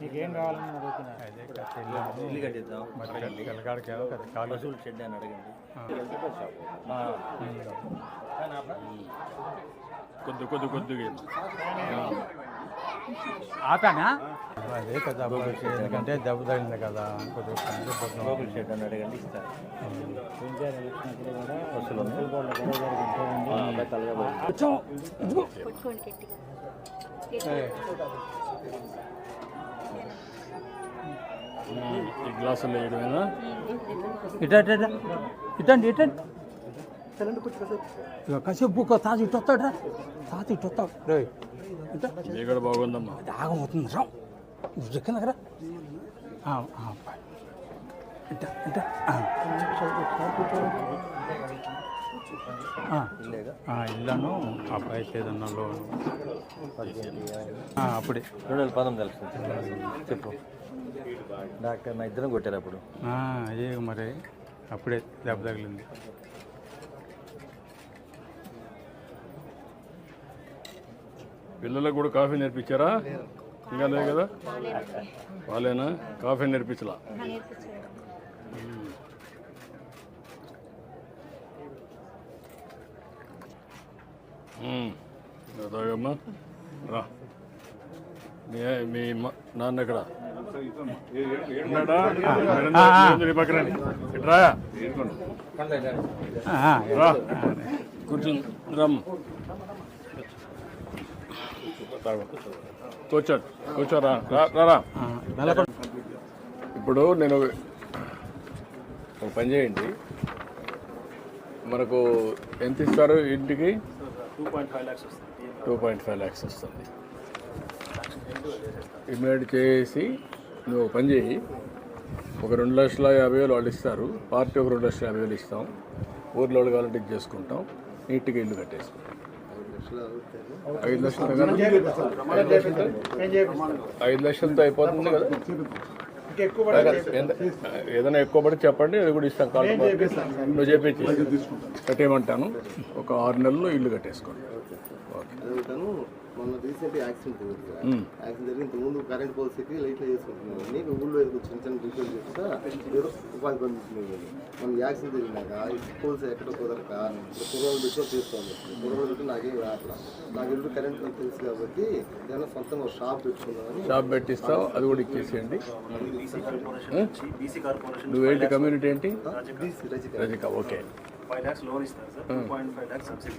నీకేం కావాలని అడుగుతున్నాడు షెడ్ అని అడగండి కొద్ది కొద్ది కొద్దిగా ఆపానా అదే కదా ఎందుకంటే దెబ్బ తగిలింది కదా కొద్దిగా గోకుల్ షెడ్ అని అడగండి ఇస్తారు వస్తువులు ఈ గ్లాసులు వేయడమేనా ఇట ఇట ఇట. ఇటండి ఇటండి. కాసేపు బుక్ తాత ఇటు వస్తాడు తాత ఇటు వస్తాడు. రే ఇట. ఇది కూడా బాగుందమ్మా. ఆగమవుతుంది రా. కింద దగ్గర ఇట ఇట. ఆ. ఆ. ఇల్లేగా ఆ, ఇల్లాను అబ్బాయికి ఏదన్నా లోన్ అప్పుడే. రెండు వేల పంతొమ్మిది ఎలక్షన్ చెప్పు. డాక్టర్ నా ఇద్దరం కొట్టారు అప్పుడు. ఆ, అదే మరి. అప్పుడే దెబ్బ తగిలింది. పిల్లలకు కూడా కాఫీ నేర్పించారా? ఇంకా లేదు కదా? వాళ్ళేనా? కాఫీ నేర్పించలా? ఉమ్. రా. మీ నాన్న ఎక్కడ? ఉన్నాడా? మీరందరూ నీ పక్కన రండి. ఇటు రా. కూర్చుని. కూర్చోండి కూర్చోరా రా. ఇప్పుడు నేను ఒక పని చేయండి. మనకు ఎంత ఇస్తారు ఇంటికి? టూ పాయింట్ ఫైవ్ ల్యాక్స్ వస్తుంది. ఇమీడియట్ చేసి నువ్వు ఒక పని చేయి. ఒక రెండు లక్షల యాభై వేలు వాళ్ళు ఇస్తారు. పార్టీ ఒక రెండు లక్షల యాభై వేలు ఇస్తాం. ఊర్లో వాళ్ళు కావాలంటే ఇది చేసుకుంటాం. నీట్గా ఇల్లు కట్టేసుకుంటాం ఐదు లక్షలు కదా? ఐదు లక్షలతో అయిపోతుంది కదా? ఏదైనా ఎక్కువ పడి చెప్పండి అది కూడా ఇస్తాం కాల్ నువ్వు చెప్పేసి. కట్టేయమంటాను. ఒక ఆరు నెలల్లో ఇల్లు కట్టేసుకోండి. ఓకే. మొన్న రీసెంట్ యాక్సిడెంట్ జరిగింది. యాక్సిడెంట్ జరిగి ఇంతకుముందు కరెంట్ పోల్స్కి లైట్లో చేసుకుంటున్నాను నేను ఊళ్ళో ఏదో చిన్న చిన్న రిపేర్ చేస్తా ఏదో ఉపాధి పొందుతున్నాను మన యాక్సిడెంట్ జరిగినాక ఈ పోల్స్ ఎక్కడ కుదరక కుర్రోళ్ళు పెట్టి తీసుకోవాలి కుర్రోళ్ళు పెట్టి నాకేం రావట్లా. నాకు ఎప్పుడు కరెంట్ తెలుసు కాబట్టి ఏదైనా సొంతంగా ఒక షాప్ పెట్టుకున్నామని షాప్ పెట్టిస్తావు అది కూడా ఇచ్చేసేయండి. బీసీ కార్పొరేషన్ నువ్వేంటి కమ్యూనిటీ ఏంటి రజిక. రజిక. ఓకే. ఫైవ్ ల్యాక్స్ లోన్ ఇస్తారు sir two point five lakhs subsidy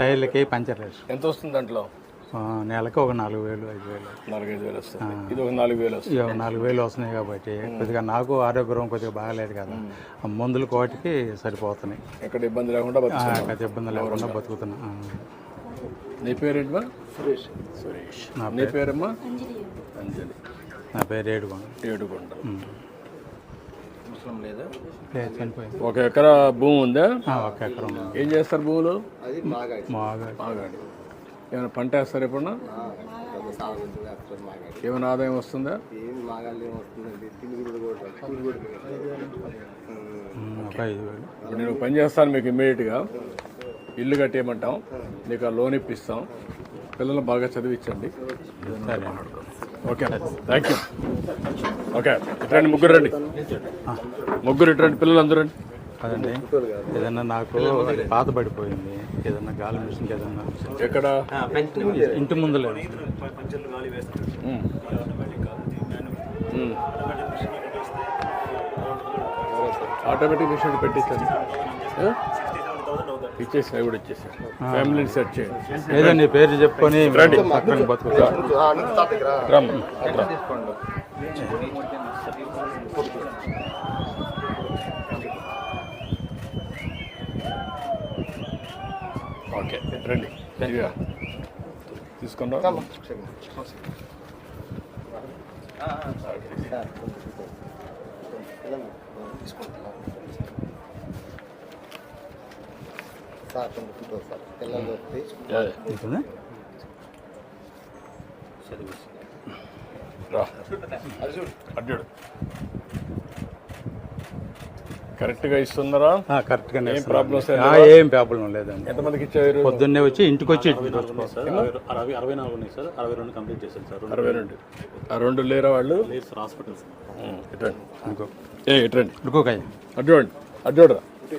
టైర్లకి puncture వేసు ఎంత వస్తుంది దాంట్లో? ఆ, నెలకు ఒక నాలుగు వేలు ఐదు వేలు. నాలుగైదు వేలు వస్తుంది. ఇది ఒక నాలుగు వేలు వస్తుంది. ఇక నాలుగు వేలు వస్తున్నాయి కాబట్టి కొద్దిగా నాకు ఆరోగ్యం కొద్దిగా బాగాలేదు కదా. ఆ మందులు కోటికి సరిపోతున్నాయి. ఎక్కడ ఇబ్బంది లేకుండా. పెద్ద ఇబ్బంది లేకుండా బతుకుతున్నా. నీ పేరేంటమ్మా? సురేష్. సురేష్. నా నీ పేరమ్మా? అంజలి. అంజలి. నా పేరు ఏడుగొండ. ఏడుకొండ అవసరం లేదా లేదు చనిపోయింది ఒక ఎకరా భూమి ఉందా? ఆ, ఒక ఎకరం. ఏం చేస్తారు భూములు? బాగాడి ఏమైనా పంట వేస్తారు ఎప్పుడన్నా? మాగాడి. ఏమైనా ఆదాయం వస్తుందా? ఇప్పుడు నేను పని చేస్తాను మీకు ఇమ్మీడియట్గా. ఇల్లు కట్టేయమంటాం. నీకు ఆ లోన్ ఇప్పిస్తాం. పిల్లలు బాగా చదివించండి. సరే. ఓకే. థ్యాంక్ యూ ఓకే ఇట్రండి ముగ్గురు రండి. ముగ్గురు ఇట్రండి పిల్లలు అందరూ రండి. అదండి ఏదన్నా నాకు పాత పడిపోయింది ఏదన్నా గాలి మిషన్కి ఏదన్నా ఎక్కడ? ఇంటి ముందు లేదు పంచర్లు గాలి వేస్తారు ఉమ్. ఆటోమేటిక్ కాదు ఉమ్. Automatic machine పెట్టించండి. ఆ? సిక్స్టీ సెవెన్ థౌసండ్ అవుతుంది. ఇచ్చేసి అవి కూడా ఇచ్చేసారు ఫ్యామిలీని సెట్ చేయండి ఏదండి పేరు చెప్పుకొని. ఓకే రండి. ఇదిగా. తీసుకుందాం. సార్. ఇటు. సార్ ఇటు వస్తే అడ్డాడు. కరెక్ట్గా ఇస్తున్నారా? కరెక్ట్గానే ఏం. ప్రాబ్లమ్స్ ఏం ప్రాబ్లం లేదండి. ఎంతమందికి ఇచ్చారు? పొద్దున్నే వచ్చి ఇంటికి వచ్చి సార్. అరవై అరవై నాలుగు ఉన్నాయి సార్. అరవై రెండు కంప్లీట్ చేశాను సార్. రెండు అరవై రెండు. ఆ రెండు లేరా వాళ్ళు? లేదు సార్. హాస్పిటల్ ఇటండి ఇంకో. ఏ ఇటండి ఇంకోకయ్య అడ్డోండి అడ్డోడరా ఓకే